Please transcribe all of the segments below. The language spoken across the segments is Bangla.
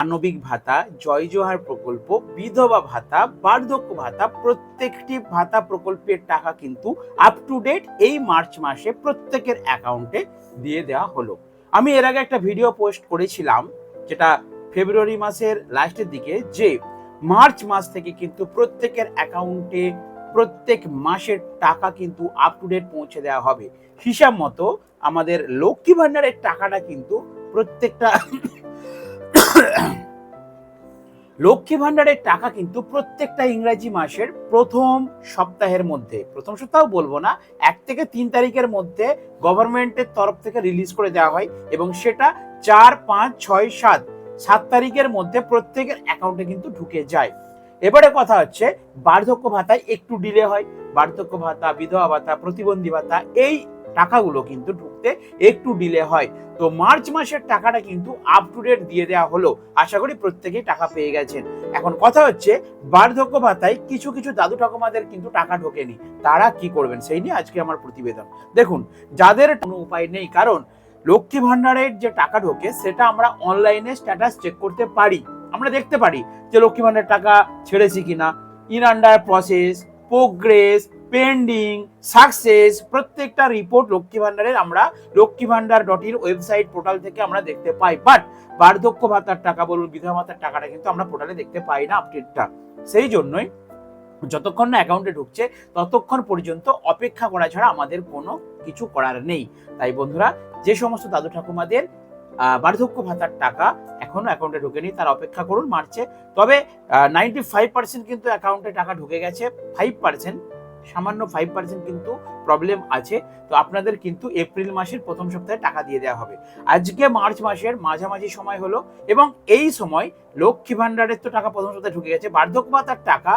মানবিক ভাতা, জয় জোহার প্রকল্প, বিধবা ভাতা, বার্ধক্য ভাতা, প্রত্যেকটি ভাতা প্রকল্পের টাকা কিন্তু আপ টু ডেট এই মার্চ মাসে প্রত্যেকের অ্যাকাউন্টে দিয়ে দেওয়া হলো। আমি এর আগে একটা ভিডিও পোস্ট করেছিলাম, যেটা ফেব্রুয়ারি মাসের লাস্টের দিকে, যে মার্চ মাস থেকে কিন্তু প্রত্যেকের অ্যাকাউন্টে প্রত্যেক মাসের টাকা কিন্তু আপ টু ডেট পৌঁছে দেওয়া হবে। হিসাব মতো আমাদের লক্ষ্মী ভান্ডারের টাকাটা কিন্তু প্রত্যেকটা লক্ষ্মী ভান্ডারের টাকা কিন্তু প্রত্যেকটা ইংরাজি মাসের প্রথম সপ্তাহের মধ্যে, প্রথম সপ্তাহ বলব না, এক থেকে তিন তারিখের মধ্যে গভর্নমেন্টের তরফ থেকে রিলিজ করে দেওয়া হয় এবং সেটা চার, পাঁচ, ছয়, সাত সাত তারিখের মধ্যে প্রত্যেকের অ্যাকাউন্টে কিন্তু ঢুকে যায়। এবারে কথা হচ্ছে, বার্ধক্য ভাতায় একটু ডিলে হয়। বার্ধক্য ভাতা, বিধবা ভাতা, প্রতিবন্ধী ভাতা, এই টাকাগুলো কিন্তু ঢুকতে একটু ডিলে হয়। তো মার্চ মাসের টাকাটা কিন্তু আপ টু ডেট দিয়ে দেওয়া হলো। আশা করি প্রত্যেকেই টাকা পেয়ে গেছেন। এখন কথা হচ্ছে, বার্ধক্য ভাতায় কিছু কিছু দাদু ঠাকুমাদের কিন্তু টাকা ঢোকেনি। তারা কি করবেন? সেই নিয়ে আজকে আমার প্রতিবেদন। দেখুন, যাদের কোনো উপায় নেই, কারণ লক্ষ্মী ভান্ডারের যে টাকা ঢোকে, সেটা আমরা অনলাইনে স্ট্যাটাস চেক করতে পারি। আমরা দেখতে পারি যে লক্ষ্মী ভান্ডারের টাকা ছেড়েছি কিনা। In under process progress pending success প্রত্যেকটা রিপোর্ট লক্ষ্মী ভান্ডারের আমরা Lakshmi Bhandar dot in website portal থেকে আমরা দেখতে পাই। বাট বার্ধক্য ভাতার টাকা বলুন, বিধবা ভাতার টাকাটা কিন্তু আমরা পোর্টালে দেখতে পাই না আপডেটটা সেই জন্যই যতক্ষণ না অ্যাকাউন্টে ঢুকছে, ততক্ষণ পর্যন্ত অপেক্ষা করা ছাড়া আমাদের কোনো কিছু করার নেই। তাই বন্ধুরা, যে সমস্ত দাদু ঠাকুমাদের বার্ধক্য ভাতার টাকা এখনও অ্যাকাউন্টে ঢুকেনি, তার অপেক্ষা করুন মার্চে তবে নাইনটি ফাইভ পার্সেন্ট কিন্তু অ্যাকাউন্টে টাকা ঢুকে গেছে ফাইভ পার্সেন্ট সামান্য ফাইভ পার্সেন্ট কিন্তু প্রবলেম আছে। তো আপনাদের কিন্তু এপ্রিল মাসের প্রথম সপ্তাহে টাকা দিয়ে দেওয়া হবে। আজকে মার্চ মাসের মাঝামাঝি সময় হলো এবং এই সময় লক্ষ্মী ভাণ্ডারের তো টাকা প্রথম সপ্তাহে ঢুকে গেছে। বার্ধক্য ভাতার টাকা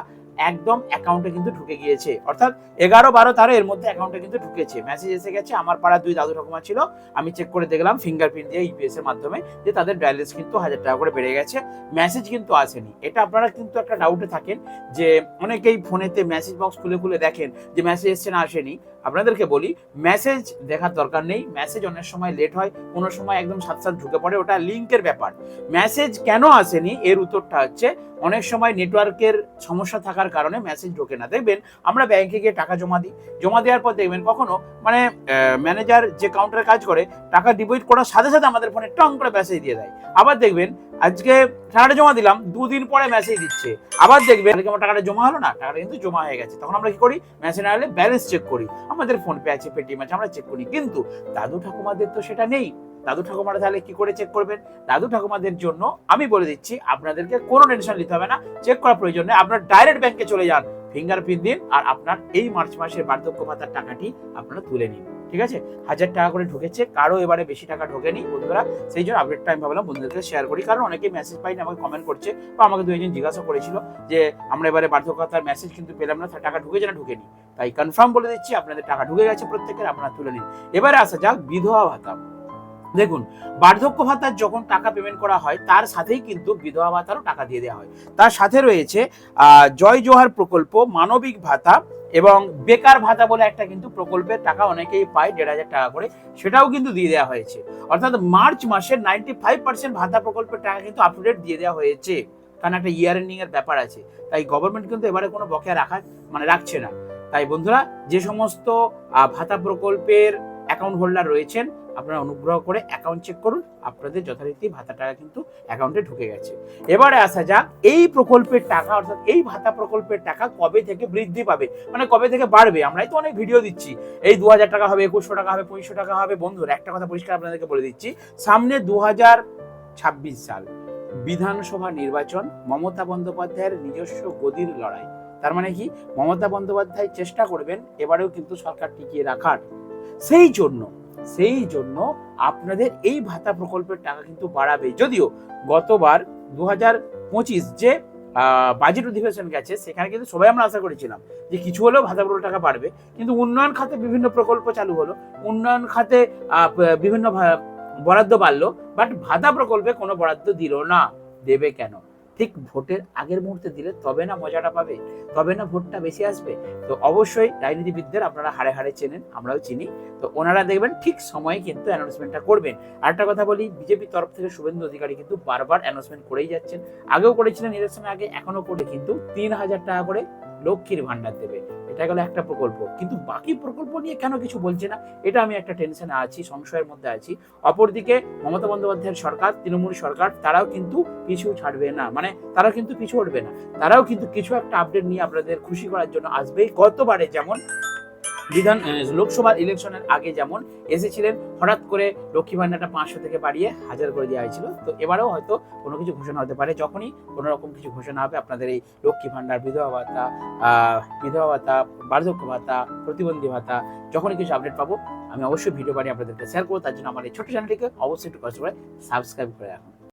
একদম অ্যাকাউন্টে কিন্তু ঢুকে গিয়েছে। অর্থাৎ এগারো বারো তেরো এর মধ্যে অ্যাকাউন্টে কিন্তু ঢুকেছে। মেসেজ এসে গেছে, আমার পাড়ার দুই দাদু ঠাকুমা ছিল, আমি চেক করে দেখলাম ফিঙ্গারপ্রিন্ট দিয়ে ইউপিএস এর মাধ্যমে যে তাদের ব্যালেন্স কিন্তু হাজার টাকা করে বেড়ে গেছে। মেসেজ কিন্তু আসেনি। এটা আপনারা কিন্তু একটা ডাউটে থাকেন যে অনেকেই ফোনেতে মেসেজ বক্স খুলে খুলে দেখেন যে মেসেজ এসছে না আসেনি। আপনাদেরকে বলি মেসেজ দেখার দরকার নেই। মেসেজ অনেক সময় লেট হয়, কোনো সময় একদম সাথে সাথে ঢুকে পড়ে, ওটা লিঙ্কের ব্যাপার। মেসেজ কেন আসেনি? এর উত্তরটা হচ্ছে, অনেক সময় নেটওয়ার্কের সমস্যা থাকার কারণে মেসেজ ঢোকে না। দেখবেন, আমরা ব্যাংকে গিয়ে টাকা জমা দিই। জমা দেওয়ার পর দেখবেন কখনো মানে ম্যানেজার যে কাউন্টারে কাজ করে, টাকা ডিপোজিট করার সাথে সাথে আমাদের ফোনে টং করে মেসেজ দিয়ে দেয়। আবার দেখবেন আজকে টাকাটা জমা দিলাম, দুদিন পরে মেসেজ দিচ্ছে। আবার আজকে আমার টাকাটা জমা হলো না, টাকাটা কিন্তু জমা হয়ে গেছে। তখন আমরা কি করি? মেসেজ না হলে ব্যালেন্স চেক করি। আমাদের ফোন পে আছে পেটিএম আছে, আমরা চেক করি। কিন্তু দাদু ঠাকুমাদের তো সেটা নেই। দাদু ঠাকুমারা তাহলে কি করে চেক করবেন? দাদু ঠাকুমাদের জন্য আমি বলে দিচ্ছি, আপনাদেরকে কোনো টেনশন নিতে হবে না। চেক করার প্রয়োজন নেই। আপনার ডাইরেক্ট ব্যাংকে চলে যান। ফিঙ্গারপ্রিন্ট দিন আর আপনার এই মার্চ মাসের বার্ধক্য ভাতার টাকাটি আপনারা তুলে নিন। ঠিক আছে? হাজার টাকা করে ঢুকেছে, কারও এবারে বেশি টাকা ঢোকেনি বন্ধুরা। সেই জন্য আপডেটটা আমি ভাবলাম বন্ধুদেরকে শেয়ার করি। কারণ অনেকেই মেসেজ পাইনি আমাকে কমেন্ট করছে বা আমাকে দুইজন জিজ্ঞাসা করেছিল যে, আমরা এবারে বার্ধক্য ভাতার মেসেজ কিন্তু পেলাম না টাকা ঢুকেছে না, ঢুকেনি? তাই কনফার্ম বলে দিচ্ছি, আপনাদের টাকা ঢুকে গেছে প্রত্যেকের, আপনারা তুলে নিন। এবারে আসা যাক বিধবা ভাতা। দেখুন, বার্ধক্য ভাতার যখন টাকা পেমেন্ট করা হয়, তার সাথেই কিন্তু বিধবা ভাতারও টাকা দিয়ে দেওয়া হয়। তার সাথে রয়েছে জয় জোহার প্রকল্প, মানবিক ভাতা এবং বেকার ভাতা বলে একটা কিন্তু প্রকল্পের টাকা অনেকেই পায়, দেড় হাজার টাকা করে। সেটাও কিন্তু দিয়ে দেওয়া হয়েছে। অর্থাৎ মার্চ মাসের নাইনটি ফাইভ পার্সেন্ট ভাতা প্রকল্পের টাকা কিন্তু আপ টু ডেট দিয়ে দেওয়া হয়েছে। কারণ একটা ইয়ার এন্ডিং এর ব্যাপার আছে। তাই গভর্নমেন্ট কিন্তু এবারে কোনো বকেয়া রাখা মানে রাখছে না। তাই বন্ধুরা, যে সমস্ত ভাতা প্রকল্পের অ্যাকাউন্ট হোল্ডার রয়েছেন আপনারা অনুগ্রহ করে অ্যাকাউন্ট চেক করুন। আপনাদের যথারীতি ভাতা টাকা কিন্তু অ্যাকাউন্টে ঢুকে গেছে। এবারে আসা যাক, এই প্রকল্পের টাকা, অর্থাৎ এই ভাতা প্রকল্পের টাকা কবে থেকে বৃদ্ধি পাবে? মানে কবে থেকে বাড়বে? আমরাই তো অনেক ভিডিও দিচ্ছি। এই দু হাজার টাকা হবে, একুশশো টাকা হবে, পঁচিশশো টাকা হবে। বন্ধুরা, একটা কথা পরিষ্কার আপনাদেরকে বলে দিচ্ছি। সামনে দু হাজার ছাব্বিশ সাল, বিধানসভা নির্বাচন, মমতা বন্দ্যোপাধ্যায়ের নিজস্ব গদির লড়াই। তার মানে কি? মমতা বন্দ্যোপাধ্যায় চেষ্টা করবেন, এবারেও কিন্তু সরকার টিকিয়ে রাখার। সেই জন্য সেই জন্য আপনাদের এই ভাতা প্রকল্পের টাকা কিন্তু বাড়াবে। যদিও গতবার দু যে বাজেট অধিবেশন গেছে, সেখানে কিন্তু সবাই আমরা আশা করেছিলাম যে কিছু হলেও ভাতা প্রকল্প টাকা বাড়বে। কিন্তু উন্নয়ন খাতে বিভিন্ন প্রকল্প চালু হলো। উন্নয়ন খাতে বিভিন্ন বরাদ্দ বাড়লো বাট ভাতা প্রকল্পে কোনো বরাদ্দ দিল না। দেবে কেন? ঠিক ভোটের আগের মুহূর্তে দিলে তবে না মজাটা পাবে, তবে না ভোটটা বেশি আসবে। তো অবশ্যই রাজনীতিবিদদের আপনারা হাড়ে হাড়ে চেনেন, আমরাও চিনি। তো ওনারা দেখবেন ঠিক সময়ে কিন্তু অ্যানাউন্সমেন্টটা করবেন। আরেকটা কথা বলি বিজেপির তরফ থেকে শুভেন্দু অধিকারী কিন্তু বারবার অ্যানাউন্সমেন্ট করেই যাচ্ছেন। আগেও করেছিলেন ইলেকশনের আগে এখনও করে কিন্তু তিন হাজার টাকা করে লক্ষ্মীর ভান্ডার দেবে। এটা গেল একটা প্রকল্প। কিন্তু বাকি প্রকল্প নিয়ে কেন কিছু বলছে না? এটা আমি একটা টেনশনে আছি, সংশয়ের মধ্যে আছি। অপরদিকে মমতা বন্দ্যোপাধ্যায়ের সরকার, তৃণমূল সরকার, তারাও কিন্তু কিছু ছাড়বে না। মানে তারাও কিন্তু পিছু উঠবে না। তারাও কিন্তু কিছু একটা আপডেট নিয়ে আপনাদের খুশি করার জন্য আসবেই। গতবারে যেমন বিধান আহ, লোকসভা ইলেকশনের আগে যেমন এসেছিলেন হঠাৎ করে লক্ষ্মী ভান্ডারটা পাঁচশো থেকে বাড়িয়ে হাজার করে দেওয়া হয়েছিল। তো এবারেও হয়তো কোনো কিছু ঘোষণা হতে পারে। যখনই কোনো রকম কিছু ঘোষণা হবে আপনাদের এই লক্ষ্মী ভান্ডার বিধবা ভাতা বিধবা ভাতা বার্ধক্য ভাতা প্রতিবন্ধী ভাতা যখনই কিছু আপডেট পাবো আমি অবশ্যই ভিডিও বানিয়ে আপনাদেরকে শেয়ার করব। তার জন্য আমার এই ছোট চ্যানেলটিকে অবশ্যই একটু কষ্ট করে সাবস্ক্রাইব করে রাখুন।